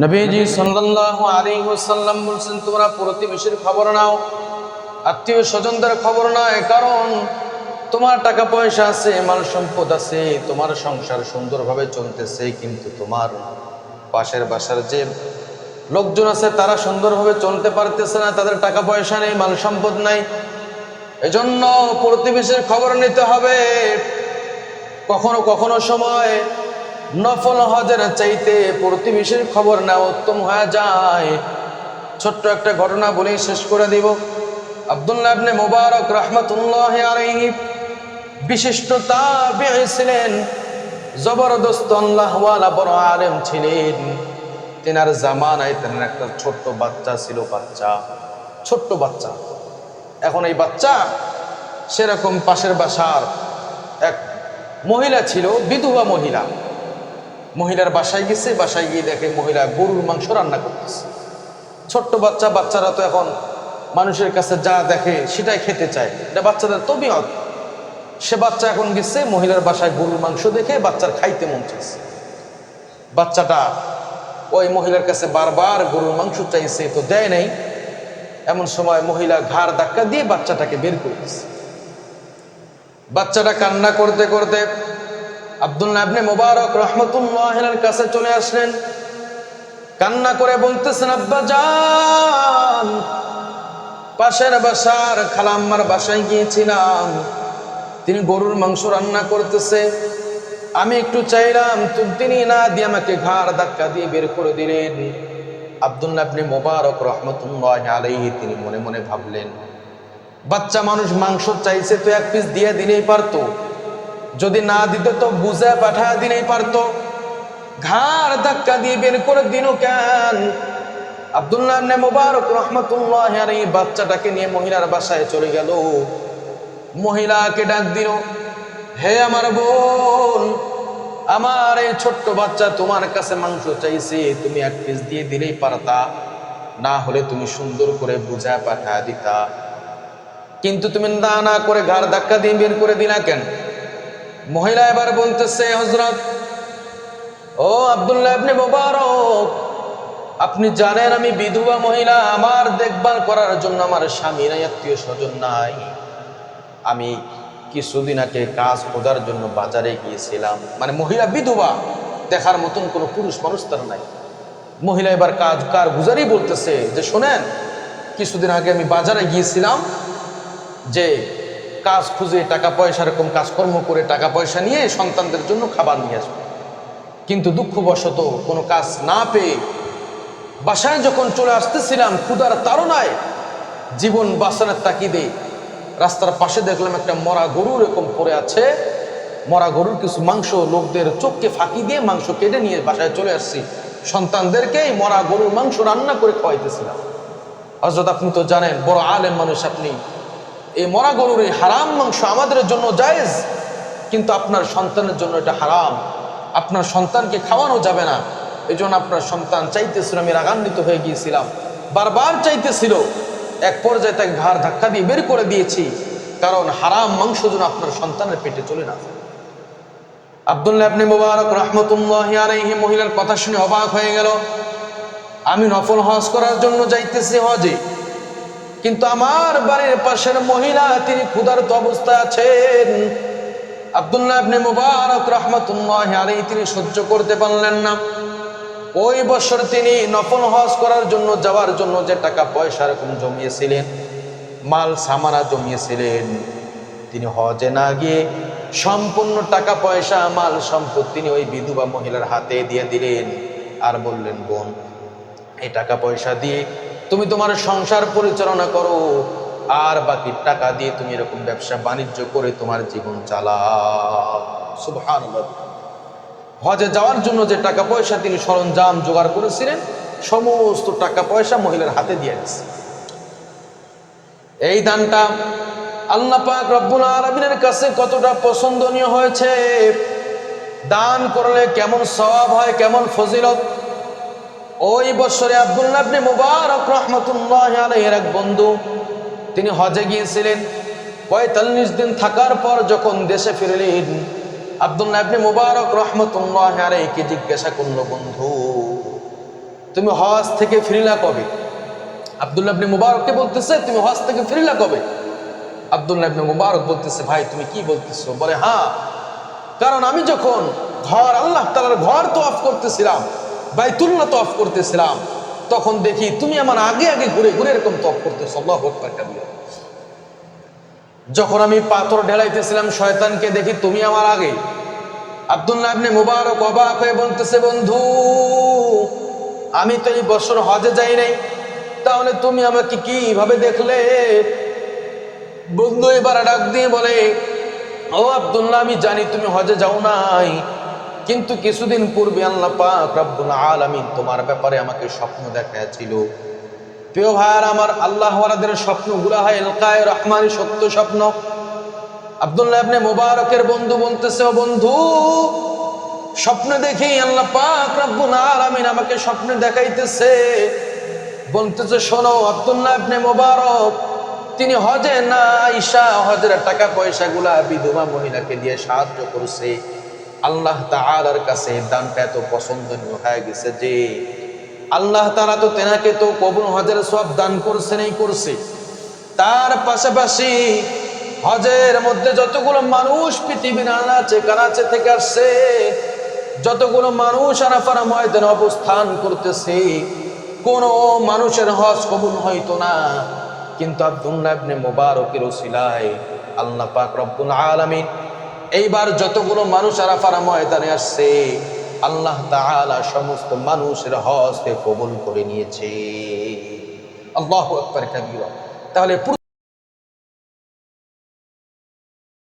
নবীজি সাল্লাল্লাহু আলাইহি ওয়াসাল্লাম বলছেন, তোমরা প্রতিবেশীর খবর নাও আত্মীয় স্বজনদের খবর নয় কারণ তোমার টাকা পয়সা আছে মাল সম্পদ আছে, তোমার সংসার সুন্দরভাবে চলতেছে, কিন্তু তোমার পাশের বাসার যে লোকজন আছে, তারা সুন্দরভাবে চলতে পারতেছে না, তাদের টাকা পয়সা নেই মাল সম্পদ নাই। এজন্য প্রতিবেশীর খবর নিতে হবে। কখনো কখনো সময় নফল হজের চাইতে প্রতিবেশীর খবর নেওয়া উত্তম হয়ে যায়। ছোট্ট একটা ঘটনা বলেই শেষ করে দিব। আব্দুল্লাহ ইবনে মুবারক রহমতুল্লাহ আলাইহি বিশিষ্ট ছিলেন। জবরদস্ত বড় আলেম ছিলেন। তেনার জামানায় তেনার একটা ছোট্ট বাচ্চা ছিল বাচ্চা। ছোট্ট বাচ্চা। এখন এই বাচ্চা সেরকম পাশের বাসার এক মহিলা ছিল, বিধবা মহিলা। মহিলার বাসায় গেছে, বাসায় গিয়ে দেখে মহিলা গরুর মাংস রান্না করতেছে। ছোট্ট বাচ্চা, বাচ্চারা তো এখন মানুষের কাছে যা দেখে সেটাই খেতে চায়। এটা বাচ্চাদের তবিয়ত। সে বাচ্চা এখন গেছে, মহিলার বাসায় গরুর মাংস দেখে বাচ্চার খাইতে মন চাইছে। বাচ্চাটা ওই মহিলার কাছে বারবার গরুর মাংস চাইছে, তো দেয় নাই। এমন সময় মহিলা ঘাড় ধাক্কা দিয়ে বাচ্চাটাকে বের করে দিচ্ছে বাচ্চাটা কান্না করতে করতে আব্দুল্লাহ ইবনে মোবারক রহমতুল্লাহের কাছে চলে আসলেন। কান্না করে বলতেছেন, আব্বা যান পাশের বাসার খালাম্মার বাসায় গিয়েছিলাম। তিনি গরুর মাংস রান্না করতেছে। আমি একটু চাইলাম তিনি না দিয়ে আমাকে ঘাড় ধাক্কা দিয়ে বের করে দিলেন। আব্দুল্লাহ ইবনে মোবারক রহমতুল্লাহ আলাইহি তিনি মনে মনে ভাবলেন, বাচ্চা মানুষ মাংস চাইছে তো এক পিস দিয়ে দিলেই পারতো। যদি না দিত তো বুঝে পাঠায় দিলেই পারতো। ঘাড় ধাক্কা দিয়ে বের করে দিল কেন? আব্দুল্লাহ মোবারক রহমতুল্লাহ আর এই বাচ্চাটাকে নিয়ে মহিলার বাসায় চলে গেল। মহিলাকে ডাক দিল, হে আমার বোন, আমার এই ছোট্ট বাচ্চা তোমার কাছে মাংস চাইছে, তুমি এক পিস দিয়ে দিলেই পারতা। না হলে তুমি সুন্দর করে বুঝা পাঠা দিতা। কিন্তু তুমি না না করে ঘাড় ধাক্কা দিয়ে বের করে দিলা কেন? মহিলা এবার বলতেছে হজরত ও আব্দুল্লাহ ইবনে মোবারক, আপনি জানেন আমি বিধবা মহিলা, আমার দেখভাল করার জন্য আমার স্বামী নাই, আত্মীয় স্বজন নাই। আমি কিছুদিন আগে কাজ খোঁজার জন্য বাজারে গিয়েছিলাম। মানে মহিলা বিধবা, দেখার মতন কোনো পুরুষ মানুষ তার নাই। মহিলা এবার কাজ কার গুজারি বলতেছে যে, শোনেন, কিছুদিন আগে আমি বাজারে গিয়েছিলাম যে কাজ খুঁজে, টাকা পয়সা এরকম কাজকর্ম করে টাকা পয়সা নিয়ে সন্তানদের জন্য খাবার নিয়ে আসবে। কিন্তু দুঃখবশত কোনো কাজ না পেয়ে বাসায় যখন চলে আসতেছিলাম ক্ষুদার তাড়নায় জীবন বাঁচানোর তাকিদে রাস্তার পাশে দেখলাম একটা মরা গরু এরকম পড়ে আছে। মরা গরুর কিছু মাংস লোকদের চোখকে ফাঁকি দিয়ে মাংস কেটে নিয়ে বাসায় চলে আসছি। সন্তানদেরকে এই মরা গরুর মাংস রান্না করে খাওয়াইতেছিলাম। হজরত আপনি তো জানেন, বড় আলেম মানুষ আপনি। এই মরা গরুর এই হারাম মাংস আমাদের জন্য জায়েজ, কিন্তু আপনার সন্তানের জন্য এটা হারাম। আপনার সন্তানকে খাওয়ানো যাবে না। এই জন্য আপনার সন্তান চাইতেছিল, আমি রাগান্বিত হয়ে গিয়েছিলাম। বারবার চাইতেছিল, এক পর্যায়ে তাকে ঘাড় ধাক্কা দিয়ে বের করে দিয়েছি, কারণ হারাম মাংস যেন আপনার সন্তানের পেটে চলে না। আব্দুল্লাহ আপনি মোবারক রহমতুল্লাহ মহিলার কথা শুনে অবাক হয়ে গেল। আমি নফল হজ করার জন্য যাইতেছি হজে। কিন্তু আমার বাড়ির পাশের মহিলা, তিনি ক্ষুধার্ত অবস্থায় আছেন। আব্দুল্লাহ ইবনে মুবারক রহমতুল্লাহ আলাইহি, তিনি সহ্য করতে পারলেন না। ওই বছর তিনি নফল হজ করার জন্য যাওয়ার জন্য যে টাকা পয়সা এরকম জমিয়েছিলেন, মাল, সামানা জমিয়েছিলেন, তিনি হজে না গিয়ে সম্পূর্ণ টাকা পয়সা, মাল, সম্পদ তিনি ওই বিধবা মহিলার হাতে দিয়ে দিলেন। আর বললেন, বোন, এই টাকা পয়সা দিয়ে তুমি তোমার সংসার পরিচালনা করো, আর বাকি টাকা দিয়ে তুমি এরকম ব্যবসা বাণিজ্য করে তোমার জীবন চালাও। হজে যাওয়ার জন্য যে টাকা পয়সা তিনি সরঞ্জাম জোগাড় করেছিলেন, সমস্ত টাকা পয়সা মহিলার হাতে দিয়ে গেছে এই দানটা আল্লাহ রব্বুল আলমিনের কাছে কতটা পছন্দনীয় হয়েছে। দান করলে কেমন সওয়াব হয়, কেমন ফজিলত? ওই বছরে আব্দুল্লাহ ইবনে মুবারক রহমতুল্লাহ আলাইহির এক বন্ধু, তিনি হজে গিয়েছিলেন। পঁয়তাল্লিশ দিন থাকার পর যখন দেশে ফিরলেন, আব্দুল্লাহ ইবনে মুবারক রহমতুল্লাহ আলাইহিকে জিজ্ঞাসা করল, বন্ধু, তুমি হজ থেকে ফিরিলা কবে? আব্দুল্লাহ ইবনে মুবারককে বলতেছে, তুমি হজ থেকে ফিরিলা কবে? আব্দুল্লাহ ইবনে মুবারক বলতেছে, ভাই, তুমি কি বলতেছো? বলে হ্যাঁ কারণ আমি যখন ঘর, আল্লাহ তালার ঘর তো অফ করতেছিলাম বাইতুল্লাহ তো অফ করতেছিলাম। তখন দেখি তুমি আমার আগে আগে ঘুরে ঘুরে এরকম তফ করতেছো। আল্লাহ যখন আমি পাথর ঢেলাইতেছিলাম, শয়তানকে দেখি তুমি আমার আগে। আব্দুল্লাহ ইবনে মুবারক অবাক হয়ে বলতেছে, বন্ধু, আমি তো এই বছর হজে যাই নাই। তাহলে তুমি আমাকে কীভাবে দেখলে? বন্ধু এবার ডাক দিয়ে বলে, ও আব্দুল্লাহ, আমি জানি তুমি হজে যাও নাই। কিন্তু কিছুদিন পূর্বে আল্লাহ পাক রব্বুল আলামিন তোমার ব্যাপারে আমাকে স্বপ্ন দেখাইছিল প্রিয় ভাইয়ার, আমার আল্লাহ ওয়ালাদের স্বপ্নগুলা হয় এলকায় রহমানি সত্য স্বপ্ন। আব্দুল্লাহ ইবনে মুবারকের বন্ধু বলতেছে বন্ধু, স্বপ্ন দেখি আল্লাহ পাক রব্বুল আলামিন আমাকে স্বপ্ন দেখাইতেছে। বলতেছে, শোনো, আব্দুল্লাহ ইবনে মুবারক, তিনি হজে না ঈশা হজের টাকা পয়সাগুলা বিধবা মহিলাকে দিয়ে সাহায্য করছে। আল্লাহ তাআলার কাছে দানটা এত পছন্দনীয় হয়ে গেছে যে আল্লাহ তাআলা তো তেনাকে তো কবুল হজের সব দান করছে নেই করছে। তার পাশাপাশি হজের মধ্যে যতগুলো মানুষ পৃথিবীর আনাচে কানাচে থেকে আসছে, যতগুলো মানুষ আরাফারা ময়দানে অবস্থান করতেছে, কোন মানুষের হজ কবুল হইতো না। কিন্তু আব্দুল্লাহ ইবনে মুবারকের ওসিলায় আল্লাহ পাক রব্বুল আলামিন এইবার যতগুলো মানুষ আরাফারা ময়দানে আসছে, আল্লাহ তাআলা সমস্ত মানুষের হজকে কবুল করে নিয়েছে। আল্লাহ আকবার, কাবীরা। তাহলে